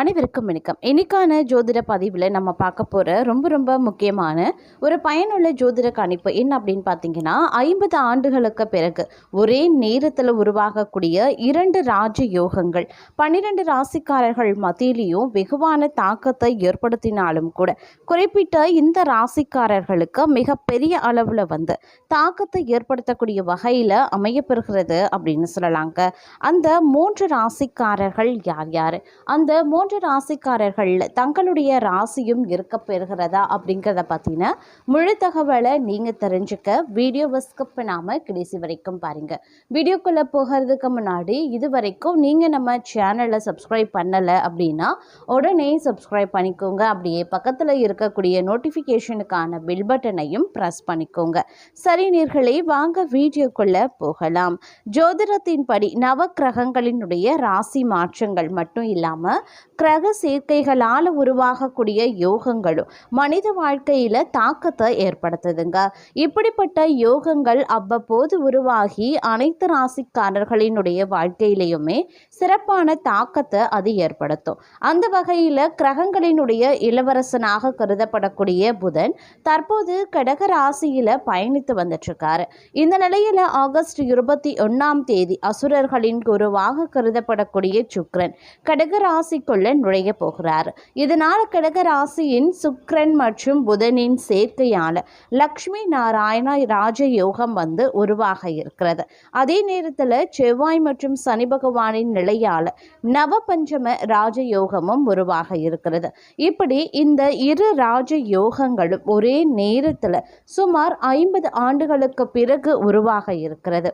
அனைவருக்கும் வணக்கம். இன்னைக்கான ஜோதிட பதிவில் நம்ம பார்க்க போகிற ரொம்ப ரொம்ப முக்கியமான ஒரு பயனுள்ள ஜோதிட கணிப்பு என்ன அப்படின்னு பார்த்தீங்கன்னா ஐம்பது ஆண்டுகளுக்கு பிறகு ஒரே நேரத்தில் உருவாகக்கூடிய இரண்டு ராஜ யோகங்கள். பன்னிரெண்டு ராசிக்காரர்கள் மத்தியிலையும் வெகுவான தாக்கத்தை ஏற்படுத்தினாலும் கூட குறிப்பிட்ட இந்த ராசிக்காரர்களுக்கு மிகப்பெரிய அளவில் வந்து தாக்கத்தை ஏற்படுத்தக்கூடிய வகையில் அமையப்பெறுகிறது அப்படின்னு சொல்லலாங்க. அந்த மூன்று ராசிக்காரர்கள் யார் யார்? அந்த மூன்று ராசிக்காரர்கள் தங்களுடைய ராசியும் இருக்க பெறுகிறதா அப்படிங்கிறத பார்த்தீங்கன்னா முழு தகவலை நீங்கள் தெரிஞ்சுக்க வீடியோவை ஸ்கிப் பண்ணாமல் கடைசி வரைக்கும் பாருங்கள் வீடியோக்குள்ளே போகிறதுக்கு முன்னாடி இது வரைக்கும் நீங்கள் நம்ம சேனலை சப்ஸ்கிரைப் பண்ணலை அப்படின்னா உடனே சப்ஸ்கிரைப் பண்ணிக்கோங்க. அப்படியே பக்கத்தில் இருக்கக்கூடிய நோட்டிஃபிகேஷனுக்கான பில் பட்டனையும் ப்ரெஸ் பண்ணிக்கோங்க. சரி நீர்களை வாங்க வீடியோக்குள்ளே போகலாம். ஜோதிடத்தின்படி நவ கிரகங்களினுடைய ராசி மாற்றங்கள் மட்டும் இல்லாமல் கிரக சேர்க்கைகளால் உருவாகக்கூடிய யோகங்களும் மனித வாழ்க்கையில் தாக்கத்தை ஏற்படுத்துதுங்க. இப்படிப்பட்ட யோகங்கள் அவ்வப்போது உருவாகி அனைத்து ராசிக்காரர்களினுடைய வாழ்க்கையிலையுமே சிறப்பான தாக்கத்தை அது ஏற்படுத்தும். அந்த வகையில் கிரகங்களினுடைய இளவரசனாக கருதப்படக்கூடிய புதன் தற்போது கடக ராசியில் பயணித்து வந்துட்டுருக்காரு இந்த நிலையில் ஆகஸ்ட் இருபத்தி ஒன்றாம் தேதி அசுரர்களின் குருவாக கருதப்படக்கூடிய சுக்ரன் கடக ராசிக்குள் ராசிக்குள்ள நுழைய போகிறார். இதனால் கடக ராசியின் சுக்ரன் மற்றும் புதனின் சேர்க்கையால் லக்ஷ்மி நாராயண ராஜயோகம் வந்து உருவாக இருக்கிறது. அதே நேரத்தில் செவ்வாய் மற்றும் சனி பகவானின் நிலையால் நவபஞ்சம ராஜயோகமும் உருவாக இருக்கிறது. இப்படி இந்த இரு ராஜ யோகங்களும் ஒரே நேரத்தில் சுமார் ஐம்பது ஆண்டுகளுக்கு பிறகு உருவாக இருக்கிறது.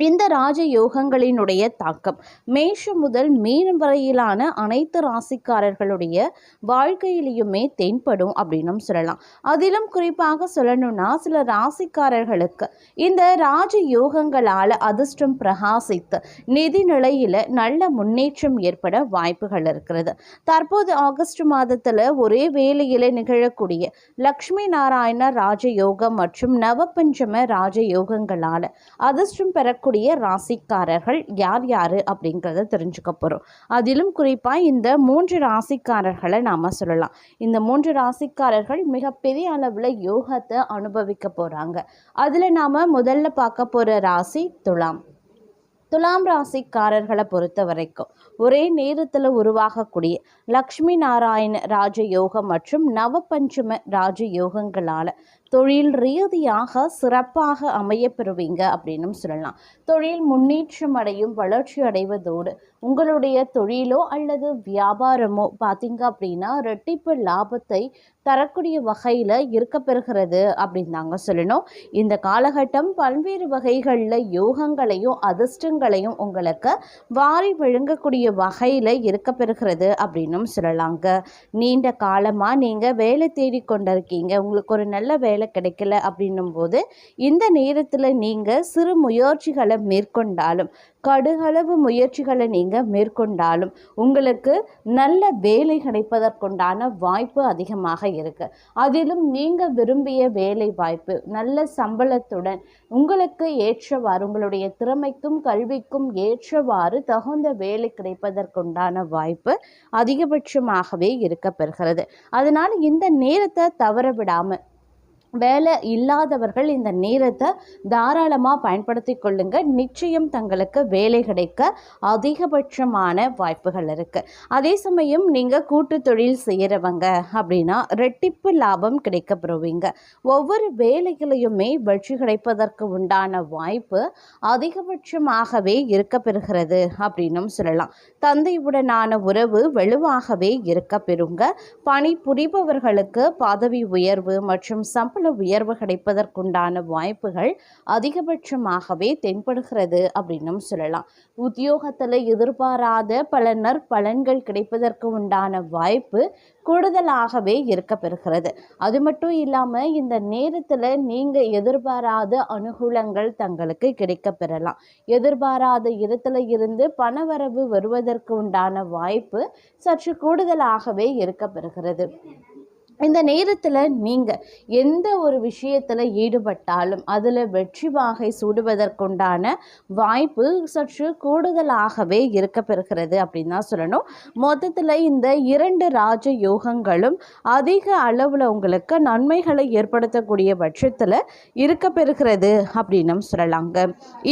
இந்த ராஜ யோகங்களினுடைய தாக்கம். மேஷம் முதல் மீனம் வரையிலான அனைத்து ராசிக்காரர்களுடைய வாழ்க்கையிலையுமே தென்படும் அப்படின்னும் சொல்லலாம். அதிலும் குறிப்பாக சொல்லணும்னா சில ராசிக்காரர்களுக்கு இந்த ராஜ யோகங்களால் அதிர்ஷ்டம் பிரகாசித்து நிதி நிலையில் நல்ல முன்னேற்றம் ஏற்பட வாய்ப்புகள் இருக்கிறது. தற்போது ஆகஸ்ட் மாதத்தில் ஒரே வேளையில் நிகழக்கூடிய லக்ஷ்மி நாராயண ராஜயோகம் மற்றும் நவபஞ்சம ராஜயோகங்களால் அதிர்ஷ்டம் பெற வரக்கூடிய ராசிக்காரர்கள் யார் யார் அப்படிங்கிறத தெரிஞ்சுக்க போகிறோம் அதிலும் குறிப்பாக இந்த மூன்று ராசிக்காரர்களை நாம் சொல்லலாம். இந்த மூன்று ராசிக்காரர்கள் மிகப்பெரிய அளவில் யோகத்தை அனுபவிக்க போகிறாங்க அதில் நாம் முதல்ல பார்க்க போகிற ராசி துலாம். துலாம் ராசிக்காரர்களை பொறுத்த வரைக்கும் ஒரே நேரத்தில் உருவாகக்கூடிய லக்ஷ்மி நாராயண ராஜயோகம் மற்றும் நவபஞ்சம ராஜயோகங்களால் தொழில் ரீதியாக சிறப்பாக அமையப்பெறுவீங்க அப்படின்னும் சொல்லலாம். தொழில் முன்னேற்றம் அடையும் வளர்ச்சி அடைவதோடு உங்களுடைய தொழிலோ அல்லது வியாபாரமோ பார்த்தீங்க அப்படின்னா ரெட்டிப்பு லாபத்தை தரக்கூடிய வகையில் இருக்க பெறுகிறது அப்படின்னு தாங்க சொல்லணும். இந்த காலகட்டம் பல்வேறு வகைகளில் யோகங்களையும் அதிர்ஷ்டங்களையும் உங்களுக்கு வாரி விழுங்கக்கூடிய வகையில் இருக்க பெறுகிறது அப்படின்னும் சொல்லலாங்க. நீண்ட காலமாக நீங்கள் வேலை தேடி கொண்டிருக்கீங்க. உங்களுக்கு ஒரு நல்ல வேலை கிடைக்கல அப்படின்னும் போது இந்த நேரத்தில் நீங்கள் சிறு முயற்சிகளை மேற்கொண்டாலும் கடுகளவு முயற்சிகளை நீங்கள் மேற்கொண்டாலும் உங்களுக்கு நல்ல வேலை கிடைப்பதற்குண்டான வாய்ப்பு அதிகமாக இருக்குது அதிலும் நீங்கள் விரும்பிய வேலை வாய்ப்பு நல்ல சம்பளத்துடன் உங்களுக்கு ஏற்றவாறு உங்களுடைய திறமைக்கும் கல்விக்கும் ஏற்றவாறு தகுந்த வேலை கிடைப்பதற்குண்டான வாய்ப்பு அதிகபட்சமாகவே இருக்க பெறுகிறது அதனால் இந்த நேரத்தை தவற விடாமல் வேலை இல்லாதவர்கள் இந்த நேரத்தை தாராளமாக பயன்படுத்தி கொள்ளுங்க. நிச்சயம் தங்களுக்கு வேலை கிடைக்க அதிகபட்சமான வாய்ப்புகள் இருக்குது அதே சமயம் நீங்கள் கூட்டு தொழில் செய்கிறவங்க அப்படின்னா ரெட்டிப்பு லாபம் கிடைக்க பெறுவீங்க ஒவ்வொரு வேலைகளையுமே வெற்றி கிடைப்பதற்கு உண்டான வாய்ப்பு அதிகபட்சமாகவே இருக்க பெறுகிறது அப்படின்னும் சொல்லலாம். தந்தையுடனான உறவு வலுவாகவே இருக்க பெறுங்க பணி புரிபவர்களுக்கு பதவி உயர்வு மற்றும் சம்பள உயர்வு கிடைப்பதற்குண்டான வாய்ப்புகள் அதிகபட்சமாகவே தென்படுகிறது அப்படின்னும் சொல்லலாம். உத்தியோகத்தில் எதிர்பாராத பல நற்பலன்கள் கிடைப்பதற்கு உண்டான வாய்ப்பு கூடுதலாகவே இருக்க பெறுகிறது அது மட்டும் இல்லாமல் இந்த நேரத்தில் நீங்கள் எதிர்பாராத அனுகூலங்கள் தங்களுக்கு கிடைக்க பெறலாம் எதிர்பாராத இடத்துல இருந்து பணவரவு வருவதற்கு உண்டான வாய்ப்பு சற்று கூடுதலாகவே இருக்க பெறுகிறது இந்த நேரத்தில் நீங்கள் எந்த ஒரு விஷயத்தில் ஈடுபட்டாலும் அதில் வெற்றி வாகை சூடுவதற்குண்டான வாய்ப்பு சற்று கூடுதலாகவே இருக்க பெறுகிறது அப்படின்னு தான் சொல்லணும். மொத்தத்தில் இந்த இரண்டு ராஜ யோகங்களும் அதிக அளவில் உங்களுக்கு நன்மைகளை ஏற்படுத்தக்கூடிய பட்சத்தில் இருக்க பெறுகிறது அப்படின்னு சொல்லலாங்க.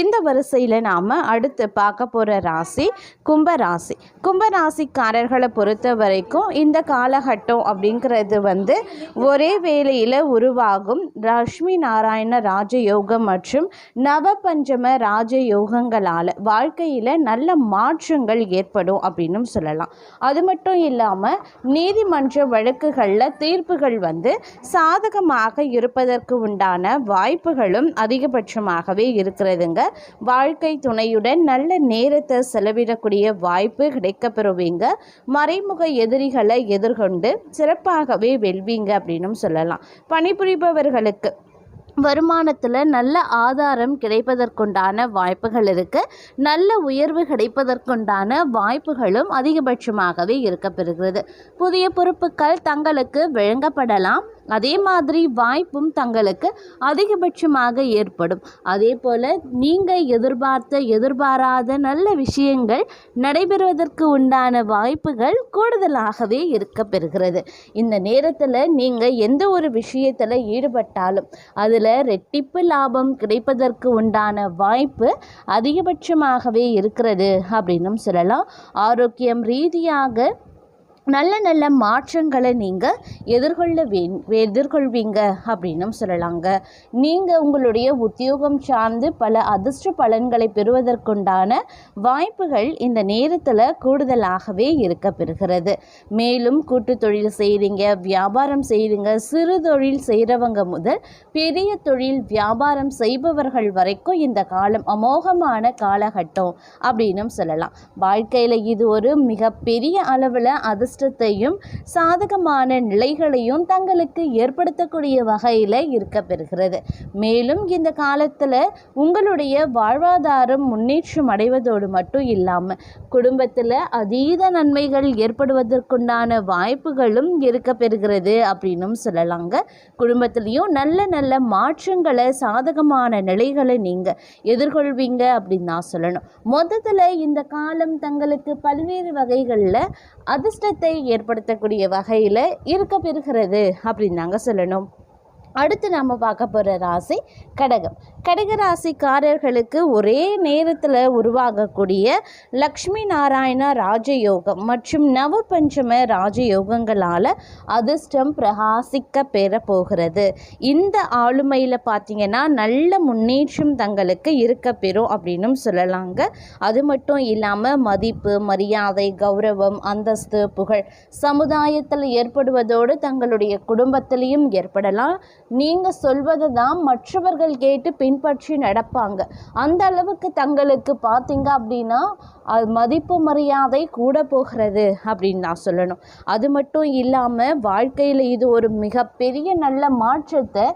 இந்த வரிசையில் நாம் அடுத்து பார்க்க போகிற ராசி கும்பராசி. கும்பராசிக்காரர்களை பொறுத்த வரைக்கும் இந்த காலகட்டம் அப்படிங்கிறது வந்து ஒரே வேளையில் உருவாகும் லக்ஷ்மி நாராயண ராஜயோகம் மற்றும் நவபஞ்சம ராஜயோகங்களால் வாழ்க்கையில் நல்ல மாற்றங்கள் ஏற்படும் அப்படின்னும் சொல்லலாம். அது மட்டும் இல்லாமல் நீதிமன்ற வழக்குகளில் தீர்ப்புகள் வந்து சாதகமாக இருப்பதற்கு உண்டான வாய்ப்புகளும் அதிகபட்சமாகவே இருக்கிறதுங்க. வாழ்க்கை துணையுடன் நல்ல நேரத்தை செலவிடக்கூடிய வாய்ப்பு கிடைக்கப்பெறுவீங்க. மறைமுக எதிரிகளை எதிர்கொண்டு சிறப்பாகவே வெல்வீங்க அப்படின்னும் சொல்லலாம். பணிபுரிபவர்களுக்கு வருமானத்தில் நல்ல ஆதாரம் கிடைப்பதற்குண்டான வாய்ப்புகள் இருக்குது நல்ல உயர்வு கிடைப்பதற்குண்டான வாய்ப்புகளும் அதிகபட்சமாகவே இருக்கப்பெறுகிறது. புதிய பொறுப்புகள் தங்களுக்கு வழங்கப்படலாம். அதே மாதிரி வாய்ப்பும் தங்களுக்கு அதிகபட்சமாக ஏற்படும். அதே போல் நீங்கள் எதிர்பார்த்த எதிர்பாராத நல்ல விஷயங்கள் நடைபெறுவதற்கு உண்டான வாய்ப்புகள் கூடுதலாகவே இருக்க பெறுகிறது. இந்த நேரத்தில் நீங்கள் எந்த ஒரு விஷயத்தில் ஈடுபட்டாலும் அதில் ரெட்டிப்பு லாபம் கிடைப்பதற்கு உண்டான வாய்ப்பு அதிகபட்சமாகவே இருக்கிறது அப்படின்னும் சொல்லலாம். ஆரோக்கியம் ரீதியாக நல்ல நல்ல மாற்றங்களை நீங்கள் எதிர்கொள்ள வே எதிர்கொள்வீங்க அப்படின்னும் சொல்லலாங்க. நீங்கள் உங்களுடைய உத்தியோகம் சார்ந்து பல அதிர்ஷ்ட பலன்களை பெறுவதற்குண்டான வாய்ப்புகள் இந்த நேரத்தில் கூடுதலாகவே இருக்க பெறுகிறது. மேலும் கூட்டு தொழில் செய்கிறீங்க வியாபாரம் செய்கிறீங்க சிறு தொழில் செய்கிறவங்க முதல் பெரிய தொழில் வியாபாரம் செய்பவர்கள் வரைக்கும் இந்த காலம் அமோகமான காலகட்டம் அப்படின்னும் சொல்லலாம். வாழ்க்கையில் இது ஒரு மிகப்பெரிய அளவில் அதிர்ஷ்ட அதிர்ஷ்டத்தையும் சாதகமான நிலைகளையும் தங்களுக்கு ஏற்படுத்தக்கூடிய வகையில் இருக்க பெறுகிறது. மேலும் இந்த காலத்தில் உங்களுடைய வாழ்வாதாரம் முன்னேற்றம் அடைவதோடு மட்டும் இல்லாமல் குடும்பத்தில் அதீத நன்மைகள் ஏற்படுவதற்குண்டான வாய்ப்புகளும் இருக்க பெறுகிறது அப்படின்னும் சொல்லலாங்க. குடும்பத்திலையும் நல்ல நல்ல மாற்றங்களை சாதகமான நிலைகளை நீங்கள் எதிர்கொள்வீங்க அப்படின்னு நான் சொல்லணும். மொத்தத்தில் இந்த காலம் தங்களுக்கு பல்வேறு வகைகளில் அதிர்ஷ்டத்தை ஏற்படுத்தக்கூடிய வகையில் இருக்க பெறுகிறது அப்படின்னு நாங்கள் சொல்லணும். அடுத்து நம்ம பார்க்க போகிற ராசி கடகம். கடக ராசிக்காரர்களுக்கு ஒரே நேரத்தில் உருவாகக்கூடிய லக்ஷ்மி நாராயண ராஜயோகம் மற்றும் நவபஞ்சம ராஜயோகங்களால் அதிர்ஷ்டம் பிரகாசிக்க பெற போகிறது. இந்த ஆளுமையில் பார்த்தீங்கன்னா நல்ல முன்னேற்றம் தங்களுக்கு இருக்க பெறும் அப்படின்னும் சொல்லலாங்க. அது மட்டும் இல்லாமல் மதிப்பு மரியாதை கௌரவம் அந்தஸ்து புகழ் சமுதாயத்தில் ஏற்படுவதோடு தங்களுடைய குடும்பத்திலையும் ஏற்படலாம். நீங்கள் சொல்வதை தான் மற்றவர்கள் கேட்டு பின்பற்றி நடப்பாங்க. அந்த அளவுக்கு தங்களுக்கு பார்த்தீங்க அப்படின்னா அது மதிப்பு மரியாதை கூட போகிறது அப்படின்னு நான் சொல்லணும். அது மட்டும் இல்லாமல் வாழ்க்கையில் இது ஒரு மிகப்பெரிய நல்ல மாற்றத்தை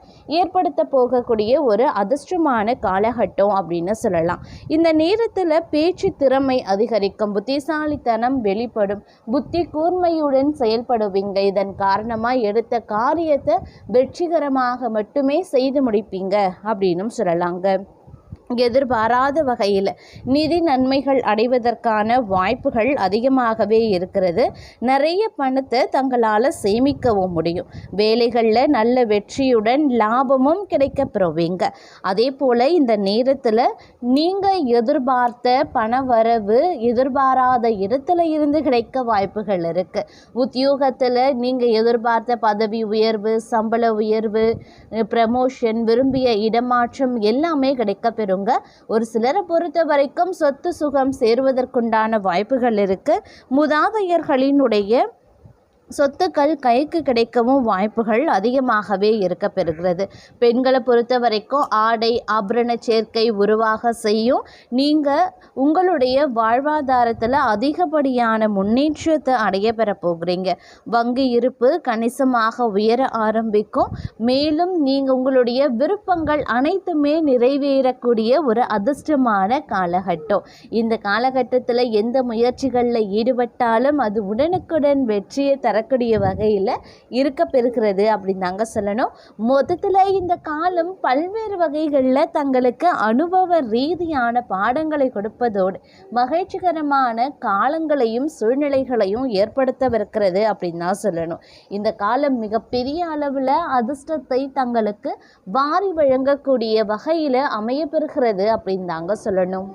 ஏற்படுத்த போகக்கூடிய ஒரு அதிர்ஷ்டமான காலகட்டம் அப்படின்னு சொல்லலாம். இந்த நேரத்தில் பேச்சு திறமை அதிகரிக்கும் புத்திசாலித்தனம் வெளிப்படும் புத்தி கூர்மையுடன் செயல்படுவீங்க. இதன் காரணமாக எடுத்த காரியத்தை வெற்றிகரமாக மட்டுமே செய்து முடிப்பீங்க அப்படின்னும் சொல்லலாங்க. எதிர்பாராத வகையில் நிதி நன்மைகள் அடைவதற்கான வாய்ப்புகள் அதிகமாகவே இருக்கிறது. நிறைய பணத்தை தங்களால் சேமிக்கவும் முடியும். வேலைகளில் நல்ல வெற்றியுடன் லாபமும் கிடைக்க பெறுவீங்க அதே போல் இந்த நேரத்தில் நீங்கள் எதிர்பார்த்த பண வரவு எதிர்பாராத இடத்துல இருந்து கிடைக்க வாய்ப்புகள் இருக்குது உத்தியோகத்தில் நீங்கள் எதிர்பார்த்த பதவி உயர்வு சம்பள உயர்வு ப்ரமோஷன் விரும்பிய இடமாற்றம் எல்லாமே கிடைக்க பெறுங்க ஒரு சிலரை பொறுத்த வரைக்கும் சொத்து சுகம் சேருவதற்குண்டான வாய்ப்புகள் இருக்குது முதாதையர்களினுடைய சொத்துக்கள் கைக்கு கிடைக்கவும் வாய்ப்புகள் அதிகமாகவே இருக்க பெறுகிறது பெண்களை பொறுத்த வரைக்கும் ஆடை ஆபரண சேர்க்கை உருவாக செய்யும். நீங்கள் உங்களுடைய வாழ்வாதாரத்தில் அதிகப்படியான முன்னேற்றத்தை அடைய பெற போகிறீங்க. வங்கி இருப்பு கணிசமாக உயர ஆரம்பிக்கும். மேலும் நீங்கள் உங்களுடைய விருப்பங்கள் அனைத்துமே நிறைவேறக்கூடிய ஒரு அதிர்ஷ்டமான காலகட்டம். இந்த காலகட்டத்தில் எந்த முயற்சிகளில் ஈடுபட்டாலும் அது உடனுக்குடன் வெற்றியை தர தரக்கூடிய வகையில் இருக்க பெறுகிறது அப்படின்னு தாங்க சொல்லணும். மொத்தத்தில் இந்த காலம் பல்வேறு வகைகளில் தங்களுக்கு அனுபவ ரீதியான பாடங்களை கொடுப்பதோடு மகிழ்ச்சிகரமான காலங்களையும் சூழ்நிலைகளையும் ஏற்படுத்தவிருக்கிறது அப்படின்னு தான் சொல்லணும். இந்த காலம் மிகப்பெரிய அளவில் அதிர்ஷ்டத்தை தங்களுக்கு வாரி வழங்கக்கூடிய வகையில் அமையப்பெறுகிறது அப்படின்னு தாங்க சொல்லணும்.